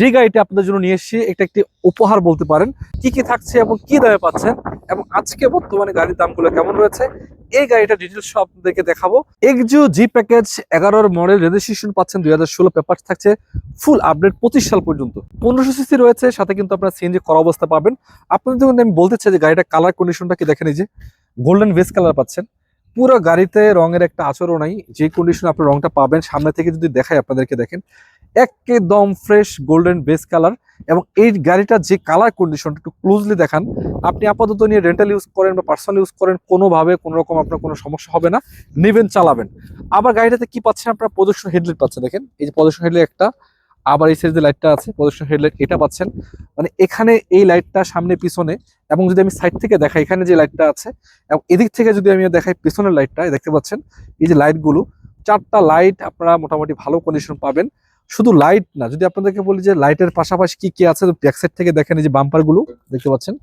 যে গাড়িটা আপনাদের জন্য নিয়ে এসেছি, এটা একটি উপহার বলতে পারেন। কি কি থাকছে এবং কি দামে পাচ্ছেন? এবং আজকে বর্তমানে গাড়ির দামগুলো কেমন রয়েছে? এই গাড়িটা ডিটেলস সব আপনাদেরকে দেখাবো। এক্সিও জি প্যাকেজ এগারোর মডেল রেজিস্ট্রেশন পাচ্ছেন দুই হাজার ষোলো পেপার থাকছে। ফুল আপডেট পঁচিশ সাল পর্যন্ত। পনেরোশো সিসি রয়েছে, সাথে কিন্তু আপনারা সিএনজি করা অবস্থা পাবেন। আপনাদের কিন্তু আমি বলতে চাই যে গাড়িটা কালার কন্ডিশনটা কি দেখেন এই যে গোল্ডেন ভেস কালার পাচ্ছেন। পুরো গাড়িতে রঙের একটা আচরণ নাই, যে কন্ডিশন আপনি রংটা পাবেন, সামনে থেকে যদি দেখায় আপনাদেরকে দেখেন। একদম ফ্রেশ গোল্ডেন বেস কালার এবং এই গাড়িটার যে কালার কন্ডিশনটা একটু ক্লোজলি দেখান। আপনি আপাতত নিয়ে রেন্টাল ইউজ করেন বা পার্সোনাল ইউজ করেন, কোনোভাবে কোনো রকম আপনার কোনো সমস্যা হবে না। নেবেন, চালাবেন। আবার গাড়িটাতে কি পাচ্ছেন আপনার? প্রদর্শন হেডলাইট পাচ্ছেন দেখেন। এই যে প্রদর্শন হেডলাইট একটা, আবার এই সাইডে লাইটটা আছে প্রদর্শন হেডলাইট এটা পাচ্ছেন। মানে এখানে এই লাইটটা সামনে, পিছনে এবং যদি আমি সাইড থেকে দেখাই, এখানে যে লাইটটা আছে এবং এদিক থেকে যদি আমি দেখাই, পিছনের লাইটটা দেখতে পাচ্ছেন, এই যে লাইটগুলো চারটা লাইট আপনারা মোটামুটি ভালো কন্ডিশন পাবেন। শুধু লাইট না, যদি আপনাদেরকে বলি যে লাইটের পাশাপাশি কি কি আছে ব্যাক সাইড থেকে দেখেন এই যে বাম্পারগুলো, দেখতে পাচ্ছেন?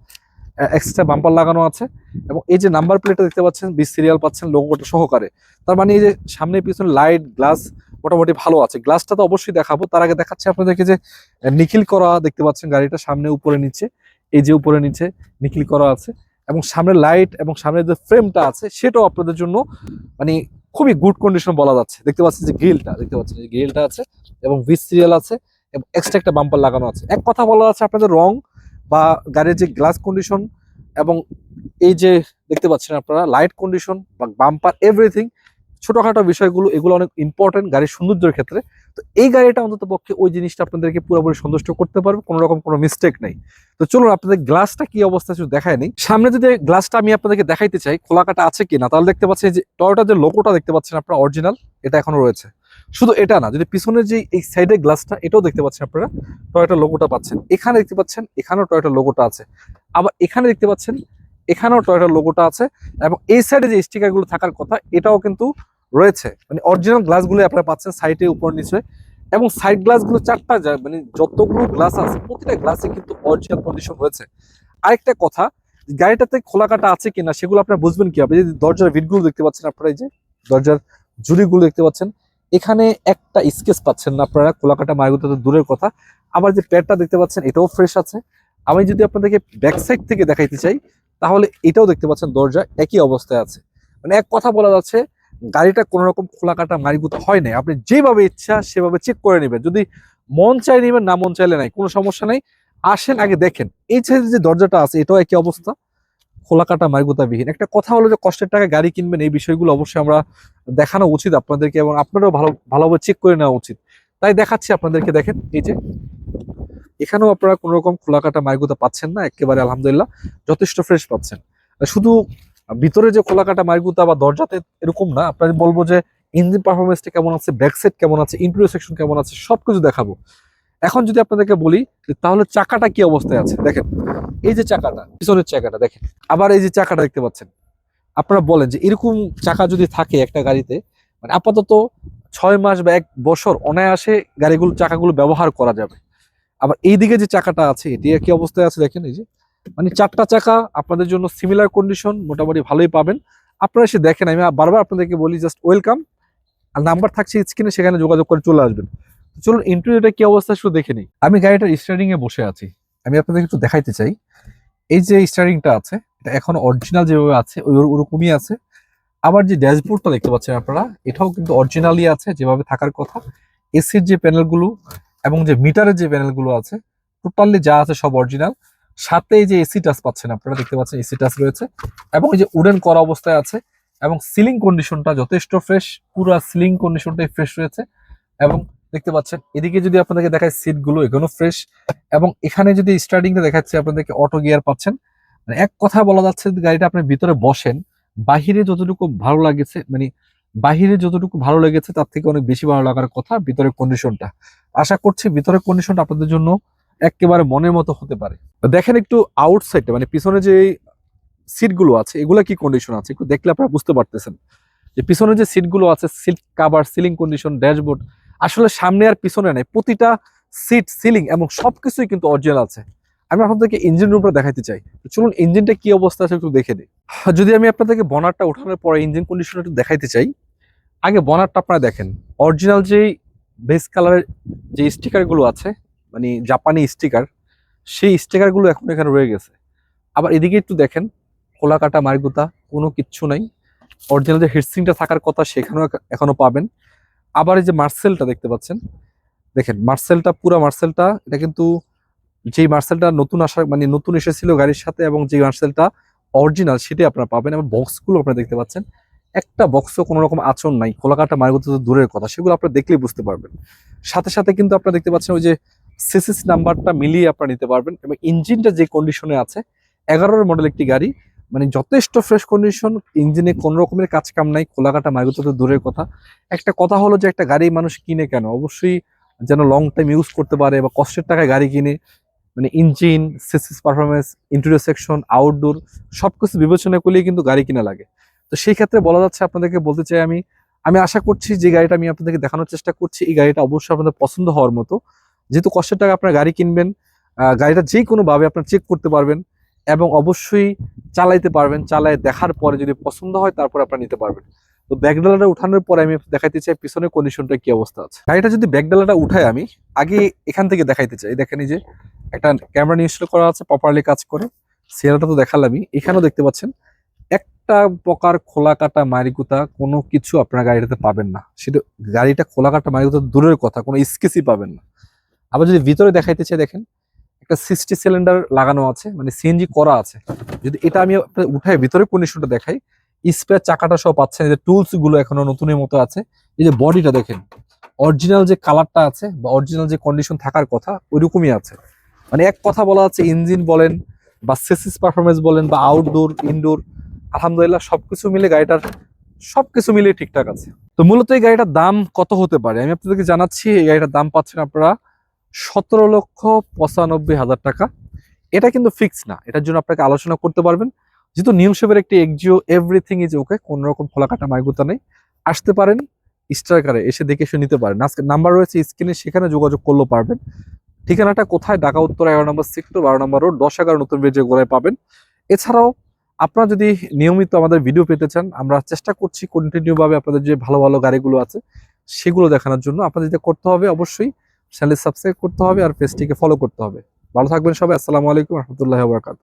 এক্সট্রা বাম্পার লাগানো আছে। এবং এই যে নাম্বার প্লেটটা দেখতে পাচ্ছেন বিশ সিরিয়াল পাচ্ছেন লোগোটা সহকারে। তার মানে এই যে সামনে পিছনে লাইট গ্লাস মোটামুটি ভালো আছে। গ্লাসটা তো অবশ্যই দেখাবো। তার আগে দেখাচ্ছি আপনাদেরকে যে নিখিল করা দেখতে পাচ্ছেন গাড়িটা সামনে উপরে নিচে। এই যে উপরে নিচে নিখিল করা আছে। এবং সামনে লাইট এবং সামনে যে ফ্রেমটা আছে, সেটাও আপনাদের জন্য মানে খুবই গুড কন্ডিশন বলা যাচ্ছে। দেখতে পাচ্ছেন যে গ্রিলটা দেখতে পাচ্ছেন যে গ্রিলটা আছে। এবং ভিস সিরিয়াল আছে এবং এক্সট্রা একটা বাম্পার লাগানো আছে। এক কথা বলা আছে, আপনাদের রং বা গাড়ির যে গ্লাস কন্ডিশন এবং এই যে দেখতে পাচ্ছেন আপনারা লাইট কন্ডিশন বা বাম্পার এভরিথিং ছোটখাটো বিষয়গুলো, এগুলো অনেক ইম্পর্টেন্ট গাড়ির সৌন্দর্যের ক্ষেত্রে। তো এই গাড়িটা অন্তত পক্ষে ওই জিনিসটা আপনাদেরকে পুরোপুরি সন্তুষ্ট করতে পারবে, কোনো রকম কোনো মিস্টেক নেই। তো চলুন, আপনাদের গ্লাসটা কি অবস্থা শুধু দেখায় নেই। সামনে যদি গ্লাসটা আমি আপনাদেরকে দেখাইতে চাই খোলা কাটা আছে কিনা, তাহলে দেখতে পাচ্ছেন যে টয়োটার যে লোকোটা দেখতে পাচ্ছেন আপনারা অরিজিনাল এটা এখনও রয়েছে। শুধু এটা না, যদি পিছনের যে এই সাইডের গ্লাসটা এটাও দেখতে পাচ্ছেন আপনারা টয়োটার লোগোটা পাচ্ছেন। এখানে দেখতে পাচ্ছেন, এখানেও টয়োটার লোগোটা আছে। আবার এখানে দেখতে পাচ্ছেন, এখানেও টয়োটার লোগোটা আছে এবং এই সাইডে যে স্টিকারগুলো থাকার কথা, এটাও কিন্তু রয়েছে। মানে অরিজিনাল গ্লাসগুলো আপনারা পাচ্ছেন সাইডে উপর নিচে এবং সাইড গ্লাসগুলো চারটা যা- মানে যতগুলো গ্লাস আছে, প্রতিটা গ্লাসে কিন্তু অরিজিনাল কন্ডিশন রয়েছে। আরেকটা কথা, গাড়িটাতে খোলা কাটা আছে কিনা, সেগুলো আপনারা বুঝবেন কি হবে যে দরজার ভিটগুলো দেখতে পাচ্ছেন আপনারা, এই যে দরজার জুড়িগুলো দেখতে পাচ্ছেন এখানে একটা স্কেচ পাচ্ছেন না আপনারা খোলা কাটা মার্গুতো তো দূরের কথা। আবার যে প্যাডটা দেখতে পাচ্ছেন, এটাও ফ্রেশ আছে। আমি যদি আপনাদেরকে ব্যাক সাইড থেকে দেখাইতে চাই, তাহলে এটাও দেখতে পাচ্ছেন, দরজা একই অবস্থায় আছে। মানে এক কথা বলা যাচ্ছে, গাড়িটা কোনো রকম খোলা কাটা মারিগুতো হয় নাই। আপনি যেভাবে ইচ্ছা সেভাবে চেক করে নেবেন। যদি মন চাই নেবেন, না মন চাইলে নাই, কোনো সমস্যা নাই। আসেন, আগে দেখেন। এই যে দরজাটা আছে, এটাও একই অবস্থা। খোলা কাটা মারিগুতাবিহীন। একটা কথা হলো যে কষ্টের টাকা গাড়ি কিনবেন, এই বিষয়গুলো অবশ্যই আমরা দেখানো উচিত আপনাদেরকে এবং আপনারাও ভালো, ভালোভাবে চেক করে নেওয়া উচিত। তাই দেখাচ্ছি আপনাদেরকে, দেখেন, এই যে। এখানেও আপনারা কোনো রকম খোলা কাটা মারিগুতা পাচ্ছেন না, একেবারে আলহামদুলিল্লাহ, যথেষ্ট ফ্রেশ পাচ্ছেন। শুধু ভিতরে যে খোলা কাটা মারগুতা বা দরজাতে এরকম না, আপনাদের বলব যে ইঞ্জিন পারফরমেন্সটা কেমন আছে ব্যাক সাইড কেমন আছে ইন্টেরিয়র সেকশন কেমন আছে, সবকিছু দেখাবো। এখন যদি আপনাদেরকে বলি তাহলে চাকাটা কি অবস্থায় আছে? দেখেন, এই যে চাকাটা, পিছনের চাকাটা, দেখেন, আবার এই যে চাকাটা দেখতে পাচ্ছেন। আপনারা বলেন যে এরকম চাকা যদি থাকে একটা গাড়িতে মানে আপাতত ছয় মাস বা এক বছর অনায়াসে গাড়িগুলো, চাকাগুলো ব্যবহার করা যাবে। আবার এইদিকে যে চাকাটা আছে, এটি একই অবস্থায় আছে দেখেন এই যে। মানে চারটা চাকা আপনাদের জন্য সিমিলার কন্ডিশন মোটামুটি ভালোই পাবেন। আপনারা এসে দেখেন, আমি বারবার আপনাদেরকে বলি জাস্ট ওয়েলকাম আর নাম্বার থাকছে স্ক্রিনে সেখানে যোগাযোগ করে চলে আসবেন। চলুন ইন্টারভিউটা কি অবস্থা শুধু দেখে নিই। আমি গাড়িটার স্টারিং এ বসে আছি। আমি আপনাদেরকে একটু দেখাইতে চাই। এই যে স্টারিংটা আছে, এটা এখন অরিজিনাল যেভাবে আছে, ওই ওরকমই আছে। আবার যে ড্যাশবোর্ডটা দেখতে পাচ্ছেন আপনারা, এটাও কিন্তু অরিজিনালি আছে যেভাবে থাকার কথা। এসির যে প্যানেলগুলো এবং যে মিটারের যে প্যানেলগুলো আছে টোটালি যা আছে সব অরিজিনাল সাথে যে এসি টাচ পাচ্ছেন আপনারা, দেখতে পাচ্ছেন এসি টাচ রয়েছে। এবং এই যে উডেন করা অবস্থায় আছে এবং সিলিং কন্ডিশনটা যথেষ্ট ফ্রেশ পুরো সিলিং কন্ডিশনটাই ফ্রেশ রয়েছে। এবং দেখতে পাচ্ছেন? এদিকে যদি আপনাদেরকে দেখায় সিটগুলো এখানেও ফ্রেশ এবং এখানে যদি স্টার্টিংটা দেখাচ্ছে, আপনাদেরকে অটো গিয়ার পাচ্ছেন। মানে এক কথা বলা যাচ্ছে, গাড়িটা আপনি ভিতরে বসেন, বাহিরে যতটুকু ভালো লাগেছে মানে বাহিরে যতটুকু ভালো লেগেছে, তার থেকে অনেক বেশি ভালো লাগার কথা ভিতরের কন্ডিশনটা আশা করছি ভিতরের কন্ডিশনটা আপনাদের জন্য একেবারে মনের মতো হতে পারে। দেখেন একটু আউটসাইডে মানে পিছনে যে সিটগুলো আছে, এগুলা কি কন্ডিশন আছে? একটু দেখলে আপনারা বুঝতে পারতেছেন। যে পিছনে যে সিটগুলো আছে seat cover ceiling condition dashboard আসলে সামনে আর পিছনে নেই। প্রতিটা সিট সিলিং এবং সব কিছুই কিন্তু অরিজিনাল আছে। আমি আপনাদেরকে ইঞ্জিন রুমটা দেখাতে চাই। চলুন ইঞ্জিনটা কি অবস্থা আছে একটু দেখে দিই যদি আমি আপনাদেরকে বনারটা ওঠানোর পরে ইঞ্জিন কন্ডিশন একটু দেখাইতে চাই, আগে বনারটা আপনারা দেখেন। অরিজিনাল যেই বেস কালারের যে স্টিকারগুলো আছে মানে জাপানি স্টিকার সেই স্টিকারগুলো এখন এখানে রয়ে গেছে। আবার এদিকে একটু দেখেন খোলা কাটা মারগুতা, কোনো কিচ্ছু নাই। অরিজিনাল যে হিটসিংটা থাকার কথা সেখানেও এখ- এখনও পাবেন। আবার এই যে মার্সেলটা দেখতে পাচ্ছেন, দেখেন মার্সেলটা, পুরো মার্সেলটা, এটা কিন্তু যেই মার্সেলটা নতুন আসা মানে নতুন এসেছিল গাড়ির সাথে এবং যে মার্সেলটা অরিজিনাল সেটাই আপনারা পাবেন এবং বক্সগুলো আপনারা দেখতে পাচ্ছেন। একটা বক্সও কোনো রকম আচরণ নাই খোলাকাটা মার্গুতো দূরের কথা, সেগুলো আপনারা দেখলেই বুঝতে পারবেন। সাথে সাথে কিন্তু আপনারা দেখতে পাচ্ছেন ওই যে সিসিস নাম্বারটা মিলিয়ে আপনারা নিতে পারবেন এবং ইঞ্জিনটা যে কন্ডিশনে আছে, এগারোর মডেল একটি গাড়ি মানে যথেষ্ট ফ্রেশ কন্ডিশন ইঞ্জিনে কোনো রকমের কাজ কাম নাই খোলাকাটা মার্গুতো তো দূরের কথা। একটা কথা হলো যে একটা গাড়ি মানুষ কিনে কেন? অবশ্যই যেন লং টাইম ইউজ করতে পারে বা কষ্টের টাকায় গাড়ি কিনে। মানে engine CCs performance interior section outdoor সব কিছু বিবেচনা করলেই কিন্তু গাড়ি কিনা লাগে। তো সেই ক্ষেত্রে বলা যাচ্ছে আপনাদেরকে, বলতে চাই আমি আমি আশা করছি যে গাড়িটা আমি আপনাদেরকে দেখানোর চেষ্টা করছি, এই গাড়িটা অবশ্যই আপনাদের পছন্দ হওয়ার মতো। যেহেতু কষ্টের টাকা আপনার গাড়ি কিনবেন গাড়িটা যে কোনোভাবে আপনার চেক করতে পারবেন। এবং অবশ্যই চালাইতে পারবেন, চালায় দেখার পরে যদি পছন্দ হয় তারপর আপনারা নিতে পারবেন। তো ব্যাকডালাটা উঠানোর পরে আমি দেখাইতে চাই পিছনের কন্ডিশনটা কি অবস্থা আছে। গাড়িটা যদি ব্যাকডালাটা উঠাই আমি, আগে এখান থেকে দেখাইতে চাই। দেখেন যে একটা ক্যামেরা ইনস্টল করা আছে প্রপারলি কাজ করে। সিয়ারাটা তো দেখালামই এখানেও দেখতে পাচ্ছেন, একটা প্রকার খোলা কাটা মারিকুতা কোনো কিছু আপনার গাড়িটাতে পাবেন না। সেটা গাড়িটা খোলা কাটা মারিকুতা দূরের কথা, কোনো স্কেচই পাবেন না। আবার যদি ভিতরে দেখাইতে চাই, দেখেন একটা সিক্সটি সিলিন্ডার লাগানো আছে মানে সিএনজি করা আছে। যদি এটা আমি আপনার উঠাই, ভিতরে কন্ডিশনটা দেখাই স্পেয়ার চাকাটা সব পাচ্ছেন যে টুলসগুলো এখনও নতুনের মতো আছে, এই যে বডিটা দেখেন অরিজিনাল যে কালারটা আছে বা অরিজিনাল যে কন্ডিশন থাকার কথা, ওইরকমই আছে। মানে এক কথা বলা আছে ইঞ্জিন বলেন বা সেসিস পারফরমেন্স বলেন বা আউটডোর ইনডোর আলহামদুলিল্লাহ সবকিছু মিলে গাড়িটার, সবকিছু মিলে ঠিকঠাক আছে। তো মূলত এই গাড়িটার দাম কত হতে পারে? আমি আপনাদেরকে জানাচ্ছি, এই গাড়িটার দাম পাচ্ছেন আপনারা সতেরো লক্ষ পঁচানব্বই হাজার টাকা। এটা কিন্তু ফিক্স না। এটার জন্য আপনাকে আলোচনা করতে পারবেন। যেহেতু নিয়ম সেবের একটি এক্সিও এভরিথিং ইজ ওকে কোন রকম ফলাকাটা মাইগুতা নেই। আসতে পারেন স্ট্রাইকারে এসে দেখে এসে নিতে পারেন। আজকে নাম্বার রয়েছে স্ক্রিনে সেখানে যোগাযোগ করলেও পারবেন। ঠিকানাটা কোথায়? ঢাকা, উত্তর, এগারো নম্বর সেক্টর বারো নম্বর রোড দশ, এগারো নতুন ব্রিজে গোড়ায় পাবেন। এছাড়াও, আপনারা যদি নিয়মিত আমাদের ভিডিও পেতে চান, আমরা চেষ্টা করছি কন্টিনিউভাবে আপনাদের যে ভালো ভালো গাড়িগুলো আছে, সেগুলো দেখানোর জন্য। আপনাদের যেটা করতে হবে অবশ্যই চ্যানেল সাবস্ক্রাইব করতে হবে আর পেজটিকে ফলো করতে হবে। ভালো থাকবেন সবাই, আসসালামু আলাইকুম, রহমতুল্লাহ বরকাত